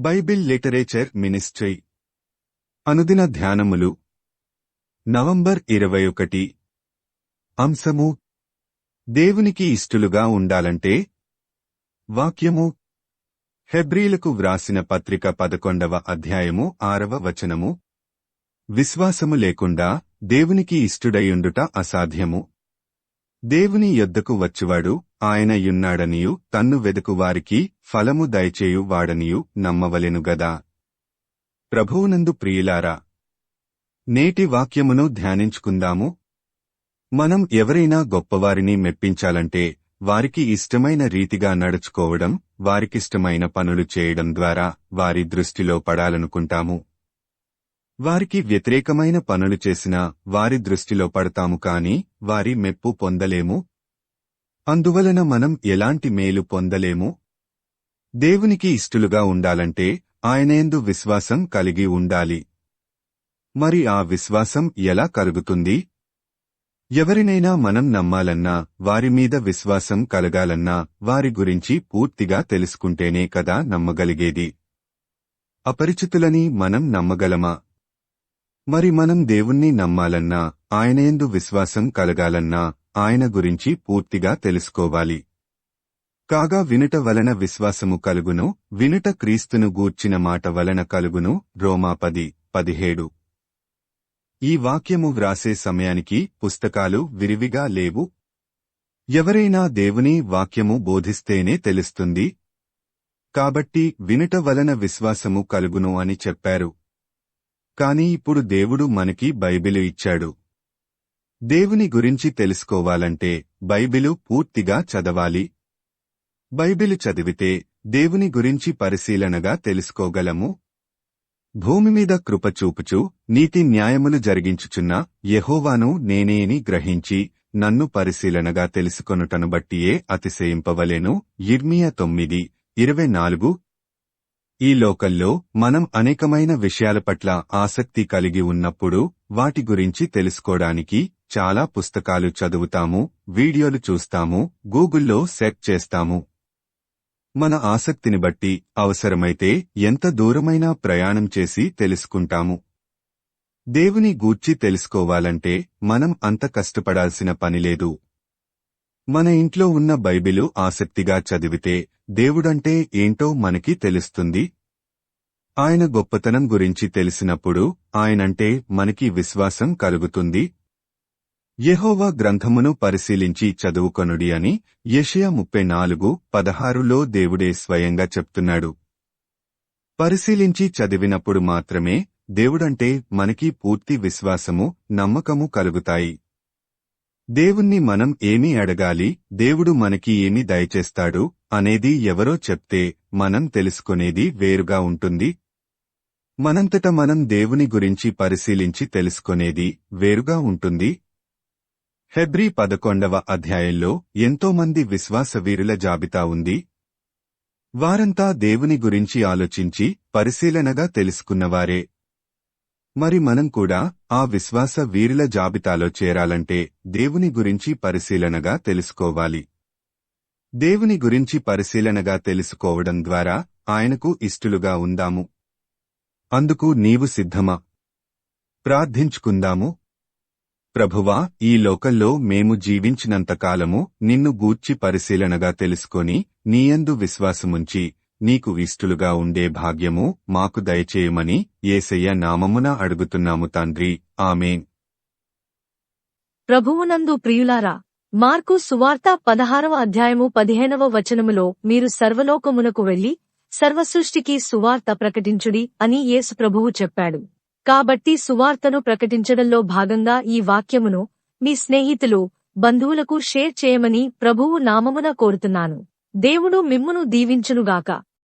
Bible literature ministry. అనుదిన ధ్యానములు. November ఇరవై ఒకటి అంశము. దేవునికి ఇష్టలుగా ఉండాలంటే. వాక్యము. హెబ్రీలకు వ్రాసిన పత్రిక పదకొండవ అధ్యాయము ఆరవ వచనము. విశ్వాసము లేకుండా దేవునికి ఇష్టుడయుండుట అసాధ్యము. దేవుని యొద్దకు వచ్చువాడు ఆయన యున్నాడనియు తన్ను వెదుకువారికి ఫలము దయచేయు వాడనియు నమ్మవలెను గదా. ప్రభువునందు ప్రియులారా నేటి వాక్యమును ధ్యానించుకుందాము. మనం ఎవరైనా గొప్పవారిని మెప్పించాలంటే వారికి ఇష్టమైన రీతిగా నడుచుకోవడం వారికిష్టమైన పనులు చేయడం ద్వారా వారి దృష్టిలో పడాలనుకుంటాము. వారికి వ్యతిరేకమైన పనులు చేసినా వారి దృష్టిలో పడతాము కాని వారి మెప్పు పొందలేము. అందువలన మనం ఎలాంటి మేలు పొందలేము? దేవునికి ఇష్టలుగా ఉండాలంటే ఆయనేందు విశ్వాసం కలిగి ఉండాలి. మరి ఆ విశ్వాసం ఎలా కలుగుతుంది? ఎవరినైనా మనం నమ్మాలన్నా వారి మీద విశ్వాసం కలగాలన్నా వారి గురించి పూర్తిగా తెలుసుకుంటేనే కదా నమ్మగలిగేది. అపరిచితులని మనం నమ్మగలమా? మరి మనం దేవుణ్ణి నమ్మాలన్నా ఆయనేందు విశ్వాసం కలగాలన్నా ఆయన గురించి పూర్తిగా తెలుసుకోవాలి. కాగా వినుట వలన విశ్వాసము కలుగును వినుట క్రీస్తును గూర్చిన మాట వలన కలుగును రోమాపది పదిహేడు. ఈ వాక్యము వ్రాసే సమయానికి పుస్తకాలు విరివిగా లేవు. ఎవరైనా దేవుని వాక్యము బోధిస్తేనే తెలుస్తుంది. కాబట్టి వినుట వలన విశ్వాసము కలుగును అని చెప్పారు. కాని ఇప్పుడు దేవుడు మనకి బైబిలు ఇచ్చాడు. దేవుని గురించి తెలుసుకోవాలంటే బైబిలు పూర్తిగా చదవాలి. బైబిలు చదివితే దేవుని గురించి పరిశీలనగా తెలుసుకోగలము. భూమి మీద కృపచూపుచు నీతి న్యాయములు జరిగించుచున్న యెహోవాను నేనేని గ్రహించి నన్ను పరిశీలనగా తెలుసుకొనుటను బట్టియే అతిశయింపవలెను. ఇర్మియ తొమ్మిది ఇరవై నాలుగు ఈ లోకల్లో మనం అనేకమైన విషయాల పట్ల ఆసక్తి కలిగి ఉన్నప్పుడు వాటి గురించి తెలుసుకోవడానికి చాలా పుస్తకాలు చదువుతాము వీడియోలు చూస్తాము గూగుల్లో సెర్చ్ చేస్తాము. మన ఆసక్తిని బట్టి అవసరమైతే ఎంత దూరమైనా ప్రయాణం చేసి తెలుసుకుంటాము. దేవుని గూర్చి తెలుసుకోవాలంటే మనం అంత కష్టపడాల్సిన పనిలేదు మన ఇంట్లో ఉన్న బైబిలు ఆసక్తిగా చదివితే దేవుడంటే ఏంటో మనకి తెలుస్తుంది. ఆయన గొప్పతనం గురించి తెలిసినప్పుడు ఆయనంటే మనకి విశ్వాసం కలుగుతుంది. యెహోవా గ్రంథమును పరిశీలించి చదువుకొనుడి అని యెషయా ముప్పై నాలుగు పదహారులో దేవుడే స్వయంగా చెప్తున్నాడు. పరిశీలించి చదివినప్పుడు మాత్రమే దేవుడంటే మనకి పూర్తి విశ్వాసము నమ్మకము కలుగుతాయి. దేవుణ్ణి మనం ఏమి అడగాలి? దేవుడు మనకి ఏమి దయచేస్తాడు? అనేది ఎవరో చెప్తే మనం తెలుసుకునేది వేరుగా ఉంటుంది. మనంతట మనం దేవుని గురించి పరిశీలించి తెలుసుకునేది వేరుగా ఉంటుంది. హెబ్రీ పదకొండవ అధ్యాయంలో ఎంతోమంది విశ్వాసవీరుల జాబితా ఉంది. వారంతా దేవుని గురించి ఆలోచించి పరిశీలనగా తెలుసుకున్నవారే. మరి మనం కూడా ఆ విశ్వాస వీరుల జాబితాలో చేరాలంటే దేవుని గురించి పరిశీలనగా తెలుసుకోవాలి. దేవుని గురించి పరిశీలనగా తెలుసుకోవడం ద్వారా ఆయనకు ఇష్టలుగా ఉందాము. అందుకు నీవు సిద్ధమా? ప్రార్థించుకుందాము. ప్రభువా ఈ లోకల్లో మేము జీవించినంతకాలము నిన్ను గూర్చి పరిశీలనగా తెలుసుకొని నీయందు విశ్వాసముంచి నీకు ఇష్టలుగా ఉండే భాగ్యము మాకు దయచేయమని ఏసయ్య నామమున అడుగుతున్నాము తండ్రి. ఆమెన్. ప్రభువునందు ప్రియులారా మార్కు సువార్త పదహారవ అధ్యాయము పదిహేనవ వచనములో మీరు సర్వలోకమునకు వెళ్ళి సర్వసృష్టికి సువార్త ప్రకటించుడి అని యేసు ప్రభువు చెప్పాడు. కాబట్టి సువార్తను ప్రకటించడంలో భాగంగా ఈ వాక్యమును మీ స్నేహితులు బంధువులకు షేర్ చేయమని ప్రభువు నామమున కోరుతున్నాను. దేవుడు మిమ్మును దీవించునుగాక.